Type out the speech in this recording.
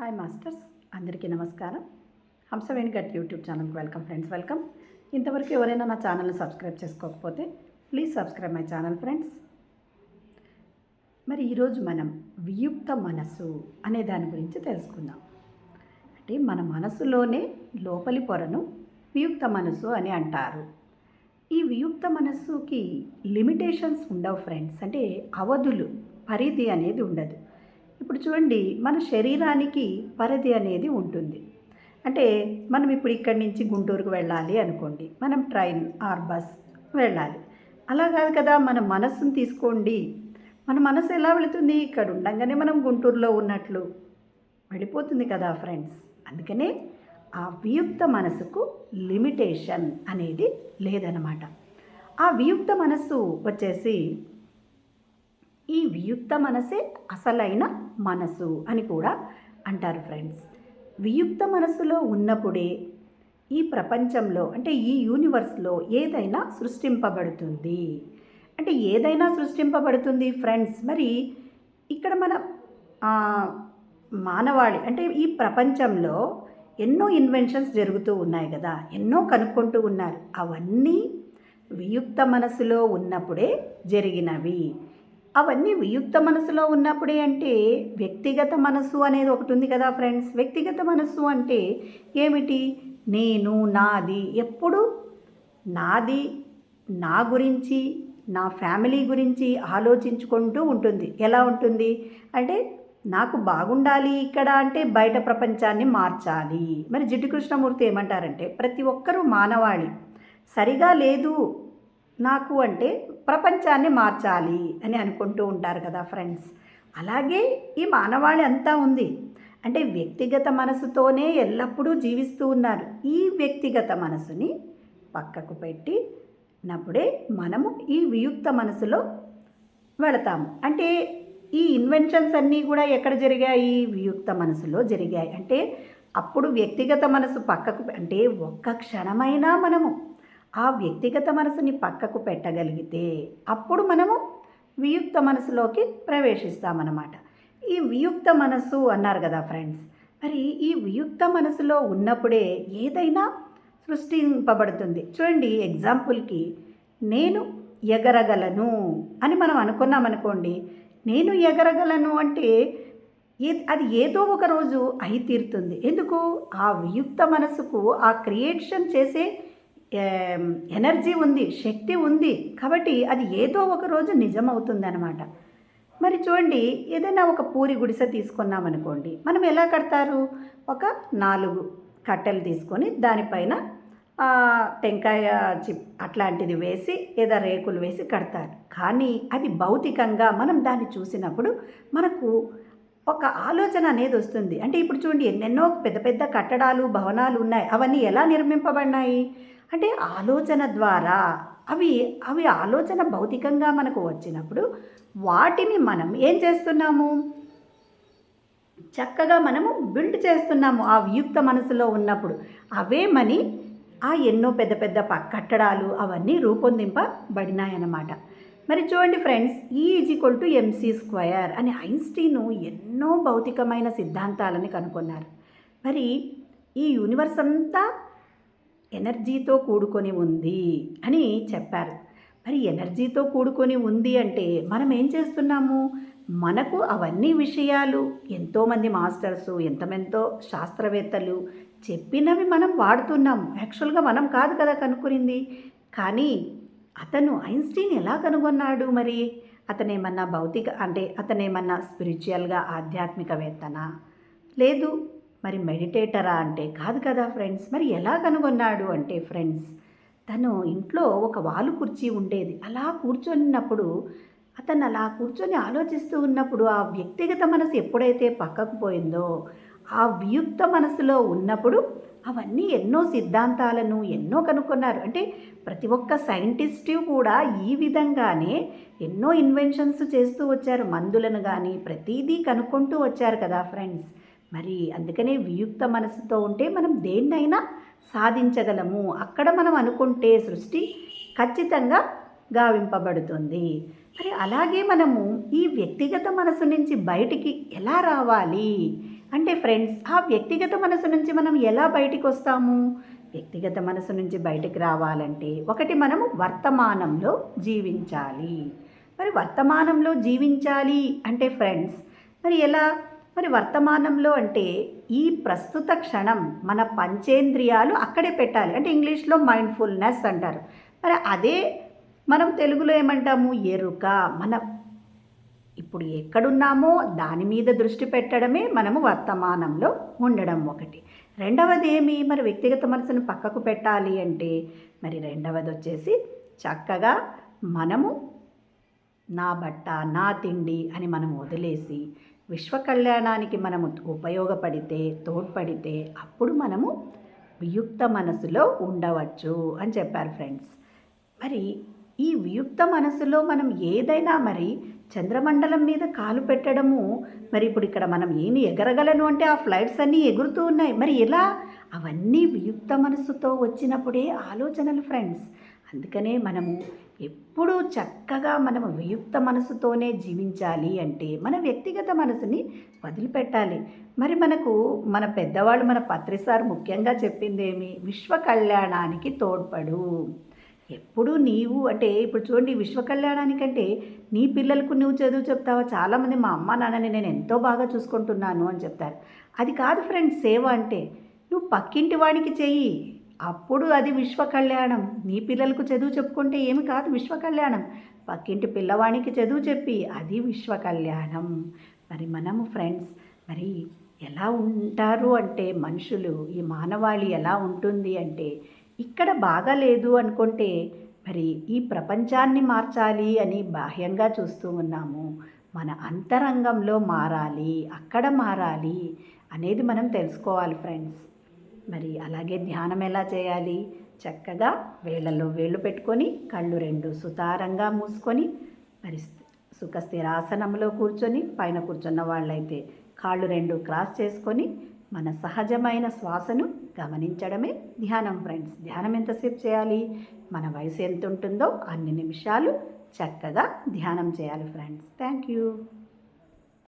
Hi masters అందరికీ నమస్కారం. హంసవేణి గట్ యూట్యూబ్ ఛానల్కి వెల్కమ్ ఫ్రెండ్స్ వెల్కమ్. ఇంతవరకు ఎవరైనా నా ఛానల్ని సబ్స్క్రైబ్ చేసుకోకపోతే please subscribe my channel friends. మరి ఈరోజు మనం వియుక్త మనస్సు అనే దాని గురించి తెలుసుకుందాం. అంటే మన మనసులోనే లోపలి పొరను వియుక్త మనస్సు అని అంటారు. ఈ వియుక్త మనస్సుకి లిమిటేషన్స్ ఉండవు ఫ్రెండ్స్ అంటే అవధులు పరిధి అనేది ఉండదు. ఇప్పుడు చూడండి మన శరీరానికి పరిధి అనేది ఉంటుంది. అంటే మనం ఇప్పుడు ఇక్కడి నుంచి గుంటూరుకు వెళ్ళాలి అనుకోండి మనం ట్రైన్ ఆర్ బస్ వెళ్ళాలి. అలా కాదు కదా మన మనస్సును తీసుకోండి. మన మనసు ఎలా వెళుతుంది? ఇక్కడ ఉండగానే మనం గుంటూరులో ఉన్నట్లు. వెళ్ళిపోతుంది కదా ఫ్రెండ్స్. అందుకనే ఆ వియుక్త మనసుకు లిమిటేషన్ అనేది లేదనమాట ఆ వియుక్త మనస్సు వచ్చేసి ఈ వియుక్త మనసే అసలైన మనసు అని కూడా అంటారు ఫ్రెండ్స్. వియుక్త మనసులో ఉన్నప్పుడే ఈ ప్రపంచంలో అంటే ఈ యూనివర్స్లో ఏదైనా సృష్టింపబడుతుంది. అంటే ఏదైనా సృష్టింపబడుతుంది ఫ్రెండ్స్. మరి ఇక్కడ మన మానవాళి అంటే ఈ ప్రపంచంలో ఎన్నో ఇన్వెన్షన్స్ జరుగుతూ ఉన్నాయి కదా. ఎన్నో కనుక్కుంటూ ఉన్నారు. అవన్నీ వియుక్త మనసులో ఉన్నప్పుడే జరిగినవి. అవన్నీ వియుక్త మనసులో ఉన్నప్పుడే అంటే వ్యక్తిగత మనసు అనేది ఒకటి ఉంది కదా ఫ్రెండ్స్. వ్యక్తిగత మనసు అంటే ఏమిటి? నేను నాది. ఎప్పుడు? నాది నా గురించి నా ఫ్యామిలీ గురించి ఆలోచించుకుంటూ ఉంటుంది. ఎలా ఉంటుంది? అంటే నాకు బాగుండాలి ఇక్కడ అంటే బయట ప్రపంచాన్ని మార్చాలి. మరి జిడ్డు కృష్ణమూర్తి ఏమంటారంటే ప్రతి ఒక్కరూ మానవాళి. సరిగా లేదు నాకు అంటే ప్రపంచాన్ని మార్చాలి అని అనుకుంటూ ఉంటారు కదా ఫ్రెండ్స్. అలాగే ఈ మానవాళి అంతా ఉంది. అంటే వ్యక్తిగత మనసుతోనే ఎల్లప్పుడూ జీవిస్తూ ఉన్నారు. ఈ వ్యక్తిగత మనసుని పక్కకు పెట్టి నప్పుడే మనము ఈ వియుక్త మనసులో వెళతాము. అంటే ఈ ఇన్వెన్షన్స్ అన్నీ కూడా ఎక్కడ జరిగాయి? వియుక్త మనసులో జరిగాయి. అంటే అప్పుడు వ్యక్తిగత మనసు పక్కకు అంటే ఒక్క క్షణమైనా మనము ఆ వ్యక్తిగత మనసుని పక్కకు పెట్టగలిగితే అప్పుడు మనము వియుక్త మనసులోకి ప్రవేశిస్తామన్నమాట. ఈ వియుక్త మనసు అన్నారు కదా ఫ్రెండ్స్ మరి ఈ వియుక్త మనసులో ఉన్నప్పుడే ఏదైనా సృష్టింపబడుతుంది. చూడండి ఎగ్జాంపుల్కి నేను ఎగరగలను అని మనం అనుకున్నాం అనుకోండి నేను ఎగరగలను అంటే ఏ అది ఏదో ఒక రోజు అయి తీరుతుంది. ఎందుకు? ఆ వియుక్త మనసుకు ఆ క్రియేషన్ చేసే ఎనర్జీ ఉంది శక్తి ఉంది కాబట్టి అది ఏదో ఒక రోజు నిజమవుతుంది మరి చూడండి ఏదైనా ఒక పూరి గుడిసె తీసుకున్నాం అనుకోండి మనం ఎలా కడతారు? ఒక నాలుగు కట్టెలు తీసుకొని దానిపైన టెంకాయ చిప్ అట్లాంటిది వేసి లేదా రేకులు వేసి కడతారు. కానీ అది భౌతికంగా మనం దాన్ని చూసినప్పుడు మనకు ఒక ఆలోచన అనేది వస్తుంది. అంటే ఇప్పుడు చూడండి ఎన్నెన్నో పెద్ద పెద్ద కట్టడాలు భవనాలు ఉన్నాయి. అవన్నీ ఎలా నిర్మింపబడినాయి? అంటే ఆలోచన ద్వారా అవి అవి ఆలోచన భౌతికంగా మనకు వచ్చినప్పుడు వాటిని మనం ఏం చేస్తున్నాము? చక్కగా మనము బిల్డ్ చేస్తున్నాము ఆ వియుక్త మనసులో ఉన్నప్పుడు. అవేమని ఆ ఎన్నో పెద్ద పెద్ద కట్టడాలు అవన్నీ రూపొందింపబడినాయన్నమాట. మరి చూడండి friends E is equal to MC square అని ఐన్స్టీను ఎన్నో భౌతికమైన సిద్ధాంతాలని కనుగొన్నారు. మరి ఈ యూనివర్స్ అంతా ఎనర్జీతో కూడుకొని ఉంది అని చెప్పారు. మరి ఎనర్జీతో కూడుకొని ఉంది అంటే మనం ఏం చేస్తున్నాము? మనకు అవన్నీ విషయాలు ఎంతోమంది మాస్టర్స్ ఎంతమెంతో శాస్త్రవేత్తలు చెప్పినవి మనం వాడుతున్నాం. యాక్చువల్గా మనం కాదు కదా కనుక్కునింది. కానీ అతను ఐన్స్టీన్ ఎలా కనుగొన్నాడు మరి? అతనేమన్నా భౌతిక అంటే అతనేమన్నా స్పిరిచువల్గా ఆధ్యాత్మికవేత్తనా? లేదు మరి మెడిటేటరా అంటే కాదు కదా ఫ్రెండ్స్. మరి ఎలా కనుగొన్నాడు అంటే ఫ్రెండ్స్ తను ఇంట్లో ఒక వాలు కుర్చీ ఉండేది. అలా కూర్చొనినప్పుడు అతను అలా కూర్చొని ఆలోచిస్తూ ఉన్నప్పుడు ఆ వ్యక్తిగత మనసు ఎప్పుడైతే పక్కకు పోయిందో ఆ వియుక్త మనసులో ఉన్నప్పుడు అవన్నీ ఎన్నో సిద్ధాంతాలను ఎన్నో కనుక్కున్నారు. అంటే ప్రతి ఒక్క సైంటిస్టు కూడా ఈ విధంగానే ఎన్నో ఇన్వెన్షన్స్ చేస్తూ వచ్చారు. మందులను కానీ ప్రతిదీ కనుక్కుంటూ వచ్చారు కదా ఫ్రెండ్స్. మరి అందుకనే వియుక్త మనసుతో ఉంటే మనం దేన్నైనా సాధించగలము. అక్కడ మనం అనుకుంటే సృష్టి ఖచ్చితంగా గావింపబడుతుంది. మరి అలాగే మనము ఈ వ్యక్తిగత మనసు నుంచి బయటికి ఎలా రావాలి? అంటే ఫ్రెండ్స్ ఆ వ్యక్తిగత మనసు నుంచి మనం ఎలా బయటికి వస్తాము? వ్యక్తిగత మనసు నుంచి బయటికి రావాలంటే ఒకటి మనము వర్తమానంలో జీవించాలి. మరి వర్తమానంలో జీవించాలి అంటే ఫ్రెండ్స్ మరి ఎలా? మరి వర్తమానంలో అంటే ఈ ప్రస్తుత క్షణం మన పంచేంద్రియాలు అక్కడే పెట్టాలి. అంటే ఇంగ్లీష్లో మైండ్ఫుల్నెస్ అంటారు. మరి అదే మనం తెలుగులో ఏమంటాము? ఎరుక మన ఇప్పుడు ఎక్కడున్నామో దాని మీద దృష్టి పెట్టడమే మనము వర్తమానంలో ఉండడం ఒకటి. రెండవది ఏమి మరి వ్యక్తిగత మనసును పక్కకు పెట్టాలి అంటే మరి రెండవది వచ్చేసి చక్కగా మనము నా బట్ట నా తిండి అని మనం వదిలేసి విశ్వ కళ్యాణానికి మనము ఉపయోగపడితే తోడ్పడితే అప్పుడు మనము వియుక్త మనసులో ఉండవచ్చు అని చెప్పారు ఫ్రెండ్స్. మరి ఈ వియుక్త మనసులో మనం ఏదైనా మరి చంద్రమండలం మీద కాలు పెట్టడము. మరి ఇప్పుడు ఇక్కడ మనం ఏమి ఎగరగలను అంటే ఆ ఫ్లైట్స్ అన్నీ ఎగురుతూ ఉన్నాయి. మరి ఎలా అవన్నీ వియుక్త మనసుతో వచ్చినప్పుడే ఆలోచనలు ఫ్రెండ్స్. అందుకనే మనము ఎప్పుడూ చక్కగా మనం వియుక్త మనసుతోనే జీవించాలి అంటే మన వ్యక్తిగత మనసుని వదిలిపెట్టాలి. మరి మనకు మన పెద్దవాళ్ళు మన పత్రిసార్ ముఖ్యంగా చెప్పిందేమి? విశ్వ కళ్యాణానికి తోడ్పడు. ఎప్పుడు నీవు అంటే ఇప్పుడు చూడండి విశ్వ కళ్యాణానికంటే నీ పిల్లలకు నువ్వు చదువు చెప్తావా? చాలామంది మా అమ్మ నాన్నని నేను ఎంతో బాగా చూసుకుంటున్నాను అని చెప్తారు. అది కాదు ఫ్రెండ్స్ సేవ అంటే నువ్వు పక్కింటి వాడికి చెయ్యి. అప్పుడు అది విశ్వ కళ్యాణం. నీ పిల్లలకు చదువు చెప్పుకుంటే ఏమి కాదు విశ్వ కళ్యాణం. పక్కింటి పిల్లవాడికి చదువు చెప్పి అది విశ్వ కళ్యాణం. మరి మనము ఫ్రెండ్స్ మరి ఎలా ఉంటారు అంటే మనుషులు ఈ మానవాళి ఎలా ఉంటుంది అంటే ఇక్కడ బాగాలేదు అనుకుంటే మరి ఈ ప్రపంచాన్ని మార్చాలి అని బాహ్యంగా చూస్తూ ఉన్నాము. మన అంతరంగంలో మారాలి అక్కడ మారాలి అనేది మనం తెలుసుకోవాలి ఫ్రెండ్స్. మరి అలాగే ధ్యానం ఎలా చేయాలి? చక్కగా వేళ్ళలో వేళ్ళు పెట్టుకొని కళ్ళు రెండు సుతారంగా మూసుకొని మరి సుఖ స్థిరాసనంలో కూర్చొని పైన కూర్చున్న వాళ్ళైతే కాళ్ళు రెండు క్రాస్ చేసుకొని మన సహజమైన శ్వాసను గమనించడమే ధ్యానం ఫ్రెండ్స్. ధ్యానం ఎంతసేపు చేయాలి? మన వయసు ఎంత ఉంటుందో అన్ని నిమిషాలు చక్కగా ధ్యానం చేయాలి ఫ్రెండ్స్. Thank you.